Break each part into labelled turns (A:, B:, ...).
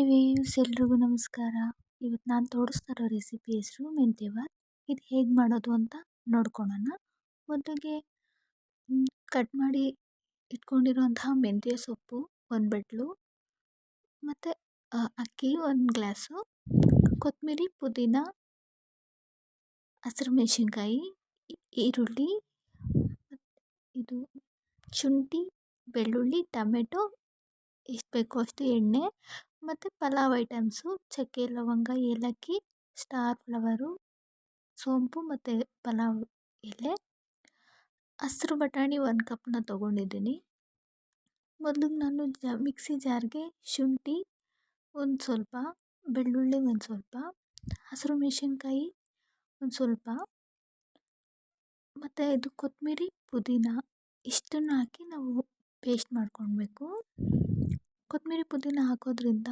A: Hi waves ಎಲ್ರಿಗೂ ನಮಸ್ಕಾರ. ಇವತ್ತು ನಾನು ತೋರಿಸ್ತಾ ಇರೋ ರೆಸಿಪಿ ಹೆಸರು ಮೆಂತ್ಯವಾರ್ ಇದು ಹೇಗೆ ಮಾಡೋದು ಅಂತ ನೋಡ್ಕೊಳ್ಳೋಣ ಮೊದಲಿಗೆ ಕಟ್ ಮಾಡಿ ಇಟ್ಕೊಂಡಿರುವಂತಹ ಮೆಂತ್ಯ ಸೊಪ್ಪು, ಒಂದು ಬಟ್ಲು, ಮತ್ತು ಅಕ್ಕಿ ಒಂದು ಗ್ಲಾಸು ಕೊತ್ತಂಬರಿ ಪುದೀನ, ಹಸಿರು ಮೆಣಸಿನ್ಕಾಯಿ, ಈರುಳ್ಳಿ, ಇದು ಶುಂಠಿ, ಬೆಳ್ಳುಳ್ಳಿ, ಟೊಮೆಟೊ, ಎಷ್ಟು ಬೇಕೋ ಅಷ್ಟು ಎಣ್ಣೆ ಮತ್ತು ಪಲಾವ್ ಐಟಮ್ಸು, ಚಕ್ಕೆ, ಲವಂಗ, ಏಲಕ್ಕಿ, ಸ್ಟಾರ್ ಫ್ಲವರು, ಸೋಂಪು ಮತ್ತು ಪಲಾವ್ ಎಲೆ. ಹಸ್ರು ಬಟಾಣಿ ಒಂದು ಕಪ್ನ ತೊಗೊಂಡಿದ್ದೀನಿ. ಮೊದಲು ನಾನು ಜ, ಮಿಕ್ಸಿ ಜಾರ್ಗೆ ಶುಂಠಿ ಒಂದು ಸ್ವಲ್ಪ, ಬೆಳ್ಳುಳ್ಳಿ ಒಂದು ಸ್ವಲ್ಪ, ಹಸಿರು ಮೆಣಸಿನ್ಕಾಯಿ ಒಂದು ಸ್ವಲ್ಪ, ಮತ್ತು ಇದು ಕೊತ್ತಂಬರಿ ಪುದೀನ, ಇಷ್ಟನ್ನು ಹಾಕಿ ನಾವು ಪೇಸ್ಟ್ ಮಾಡ್ಕೊಳ್ಬೇಕು. ಕೊತ್ತಂಬರಿ ಪುದೀನ ಹಾಕೋದ್ರಿಂದ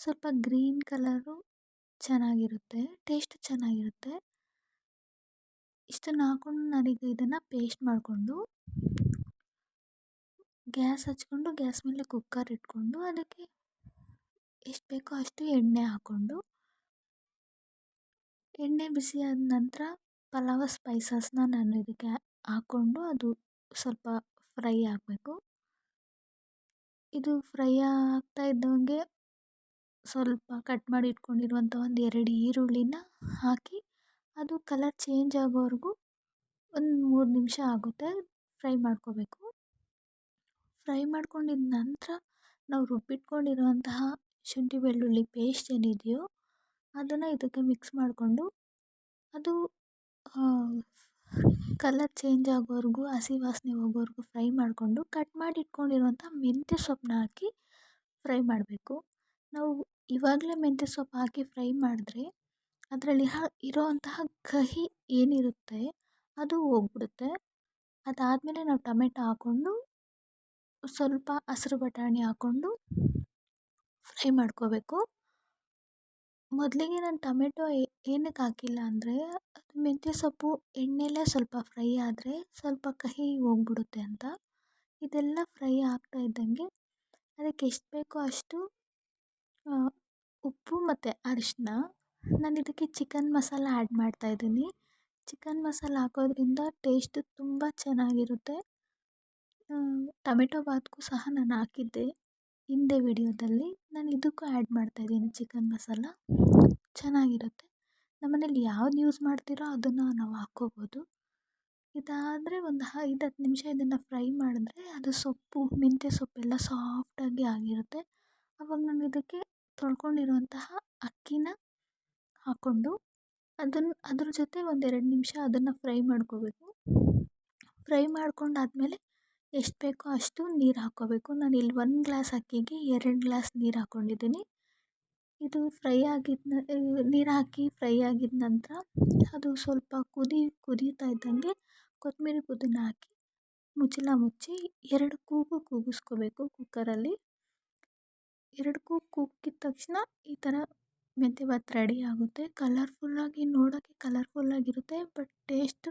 A: ಸ್ವಲ್ಪ ಗ್ರೀನ್ ಕಲರು ಚೆನ್ನಾಗಿರುತ್ತೆ ಟೇಸ್ಟ್ ಚೆನ್ನಾಗಿರುತ್ತೆ. ಇಷ್ಟನ್ನು ಹಾಕ್ಕೊಂಡು ನಾನೀಗ ಇದನ್ನು ಪೇಸ್ಟ್ ಮಾಡಿಕೊಂಡು ಗ್ಯಾಸ್ ಹಚ್ಕೊಂಡು ಗ್ಯಾಸ್ ಮೇಲೆ ಕುಕ್ಕರ್ ಇಟ್ಕೊಂಡು ಅದಕ್ಕೆ ಎಷ್ಟು ಬೇಕೋ ಅಷ್ಟು ಎಣ್ಣೆ ಹಾಕ್ಕೊಂಡು ಎಣ್ಣೆ ಬಿಸಿ ಆದ ನಂತರ ಪಲಾವ್ ಸ್ಪೈಸಸ್ನ ನಾನು ಇದಕ್ಕೆ ಹಾಕ್ಕೊಂಡು ಅದು ಸ್ವಲ್ಪ ಫ್ರೈ ಆಗಬೇಕು. ಇದು ಫ್ರೈ ಆಗ್ತಾ ಇದ್ದಂಗೆ ಸ್ವಲ್ಪ ಕಟ್ ಮಾಡಿ ಇಟ್ಕೊಂಡಿರುವಂಥ ಒಂದು ಎರಡು ಈರುಳ್ಳಿನ ಹಾಕಿ ಅದು ಕಲರ್ ಚೇಂಜ್ ಆಗೋವರೆಗೂ ಒಂದು ಮೂರು ನಿಮಿಷ ಆಗುತ್ತೆ ಫ್ರೈ ಮಾಡ್ಕೋಬೇಕು. ಫ್ರೈ ಮಾಡ್ಕೊಂಡಿದ್ದ ನಂತರ ನಾವು ರುಬ್ಬಿಟ್ಕೊಂಡಿರುವಂತಹ ಶುಂಠಿ ಬೆಳ್ಳುಳ್ಳಿ ಪೇಸ್ಟ್ ಏನಿದೆಯೋ ಅದನ್ನು ಇದಕ್ಕೆ ಮಿಕ್ಸ್ ಮಾಡಿಕೊಂಡು ಅದು ಕಲರ್ ಚೇಂಜ್ ಆಗೋವರೆಗೂ, ಹಸಿ ವಾಸನೆ ಹೋಗೋವರೆಗೂ ಫ್ರೈ ಮಾಡಿಕೊಂಡು, ಕಟ್ ಮಾಡಿ ಇಟ್ಕೊಂಡಿರುವಂಥ ಮೆಂತ್ಯ ಸೊಪ್ಪನ್ನ ಹಾಕಿ ಫ್ರೈ ಮಾಡಬೇಕು. ನಾವು ಇವಾಗಲೇ ಮೆಂತ್ಯ ಸೊಪ್ಪು ಹಾಕಿ ಫ್ರೈ ಮಾಡಿದ್ರೆ ಅದರಲ್ಲಿ ಹ, ಇರೋವಂತಹ ಕಹಿ ಏನಿರುತ್ತೆ, ಅದು ಹೋಗ್ಬಿಡುತ್ತೆ. ಅದಾದಮೇಲೆ ನಾವು ಟೊಮೆಟೊ ಹಾಕ್ಕೊಂಡು ಸ್ವಲ್ಪ ಹಸ್ರು ಬಟಾಣಿ ಹಾಕ್ಕೊಂಡು ಫ್ರೈ ಮಾಡ್ಕೋಬೇಕು. ಮೊದಲಿಗೆ ನಾನು ಟೊಮೆಟೊ ಏನಕ್ಕೆ ಹಾಕಿಲ್ಲ ಅಂದರೆ ಅದು ಮೆಂತ್ಯ ಸೊಪ್ಪು ಎಣ್ಣೆಲೇ ಸ್ವಲ್ಪ ಫ್ರೈ ಆದರೆ ಸ್ವಲ್ಪ ಕಹಿ ಹೋಗ್ಬಿಡುತ್ತೆ ಅಂತ. ಇದೆಲ್ಲ ಫ್ರೈ ಆಗ್ತಾ ಇದ್ದಂಗೆ ಅದಕ್ಕೆ ಎಷ್ಟು ಬೇಕೋ ಅಷ್ಟು ಉಪ್ಪು ಮತ್ತು ಅರಿಶಿನ ನಾನು ಇದಕ್ಕೆ ಚಿಕನ್ ಮಸಾಲ ಆ್ಯಡ್ ಮಾಡ್ತಾ ಇದ್ದೀನಿ. ಚಿಕನ್ ಮಸಾಲ ಹಾಕೋದ್ರಿಂದ ಟೇಸ್ಟ್ ತುಂಬ ಚೆನ್ನಾಗಿರುತ್ತೆ. ಟೊಮೆಟೊ ಬಾತ್ಗೂ ಸಹ ನಾನು ಹಾಕಿದ್ದೆ ಹಿಂದೆ ವಿಡಿಯೋದಲ್ಲಿ. ನಾನು ಇದಕ್ಕೂ ಆ್ಯಡ್ ಮಾಡ್ತಾ ಇದ್ದೀನಿ ಚಿಕನ್ ಮಸಾಲ. ಚೆನ್ನಾಗಿರುತ್ತೆ. ನಮ್ಮನೇಲಿ ಯಾವ್ದು ಯೂಸ್ ಮಾಡ್ತೀರೋ ಅದನ್ನು ನಾವು ಹಾಕ್ಕೋಬೋದು ಇದಾದರೆ ಒಂದು ಐದು ಹತ್ತು ನಿಮಿಷ ಇದನ್ನು ಫ್ರೈ ಮಾಡಿದ್ರೆ ಅದು ಸೊಪ್ಪು, ಮೆಂತ್ಯ ಸೊಪ್ಪೆಲ್ಲ ಸಾಫ್ಟಾಗಿ ಆಗಿರುತ್ತೆ. ಆವಾಗ ನಾನು ಇದಕ್ಕೆ ತೊಳ್ಕೊಂಡಿರುವಂತಹ ಅಕ್ಕಿನ ಹಾಕ್ಕೊಂಡು ಅದನ್ನು ಅದ್ರ ಜೊತೆ ಒಂದೆರಡು ನಿಮಿಷ ಅದನ್ನು ಫ್ರೈ ಮಾಡ್ಕೋಬೇಕು. ಫ್ರೈ ಮಾಡ್ಕೊಂಡಾದ್ಮೇಲೆ ಎಷ್ಟು ಬೇಕೋ ಅಷ್ಟು ನೀರು ಹಾಕ್ಕೋಬೇಕು ನಾನು ಇಲ್ಲಿ ಒಂದು ಗ್ಲಾಸ್ ಅಕ್ಕಿಗೆ ಎರಡು ಗ್ಲಾಸ್ ನೀರು ಹಾಕ್ಕೊಂಡಿದ್ದೀನಿ ಇದು ಫ್ರೈ ಆಗಿದ್ದ ನೀರು ಹಾಕಿ ಫ್ರೈ ಆಗಿದ ನಂತರ ಅದು ಸ್ವಲ್ಪ ಕುದಿ, ಕುದೀತಾ ಇದ್ದಂಗೆ ಕೊತ್ತಂಬರಿ ಪುದೀನ ಹಾಕಿ ಮುಚ್ಚಳ ಮುಚ್ಚಿ ಎರಡು ಕೂಗು ಕೂಗಿಸ್ಕೋಬೇಕು ಕುಕ್ಕರಲ್ಲಿ. ಎರಡು ಕೂಗು ಕೂಗಿದ ತಕ್ಷಣ ಈ ಥರ ಮೆಂತ್ಯ ಬಾತ್ ರೆಡಿ ಆಗುತ್ತೆ. ಕಲರ್ಫುಲ್ಲಾಗಿ ನೋಡೋಕ್ಕೆ ಕಲರ್ಫುಲ್ಲಾಗಿರುತ್ತೆ ಬಟ್ ಟೇಸ್ಟ್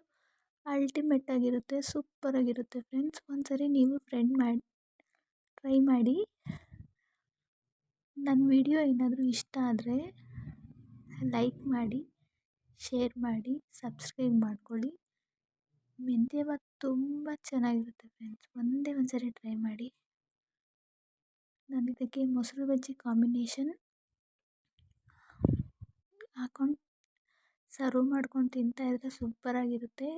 A: ಅಲ್ಟಿಮೇಟಾಗಿರುತ್ತೆ ಸೂಪರಾಗಿರುತ್ತೆ ಫ್ರೆಂಡ್ಸ್ ಒಂದು ಸರಿ ನೀವು ಫ್ರೆಂಡ್ ಮಾಡಿ ಟ್ರೈ ಮಾಡಿ. ನನ್ನ ವಿಡಿಯೋ ಏನಾದರೂ ಇಷ್ಟ ಆದರೆ ಲೈಕ್ ಮಾಡಿ, ಶೇರ್ ಮಾಡಿ, ಸಬ್ಸ್ಕ್ರೈಬ್ ಮಾಡ್ಕೊಳ್ಳಿ. ಮೆಂತ್ಯ ಬಾತ್ ತುಂಬ ಚೆನ್ನಾಗಿರುತ್ತೆ ಫ್ರೆಂಡ್ಸ್ ಒಂದೇ ಒಂದು ಸರಿ ಟ್ರೈ ಮಾಡಿ. ನಾನು ಇದಕ್ಕೆ ಮೊಸರು ಬಜ್ಜಿ ಕಾಂಬಿನೇಷನ್ ಹಾಕೊಂಡು ಸರ್ವ್ ಮಾಡ್ಕೊಂಡು ತಿಂತಾಯಿದ್ರೆ ಸೂಪರಾಗಿರುತ್ತೆ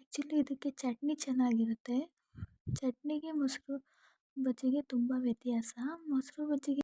A: ಆ್ಯಕ್ಚುಲಿ ಇದಕ್ಕೆ ಚಟ್ನಿ ಚೆನ್ನಾಗಿರುತ್ತೆ. ಚಟ್ನಿಗೆ ಮೊಸರು ಬಜ್ಜಿಗೆ ತುಂಬ ವ್ಯತ್ಯಾಸ. ಮೊಸರು ಬಜ್ಜಿಗೆ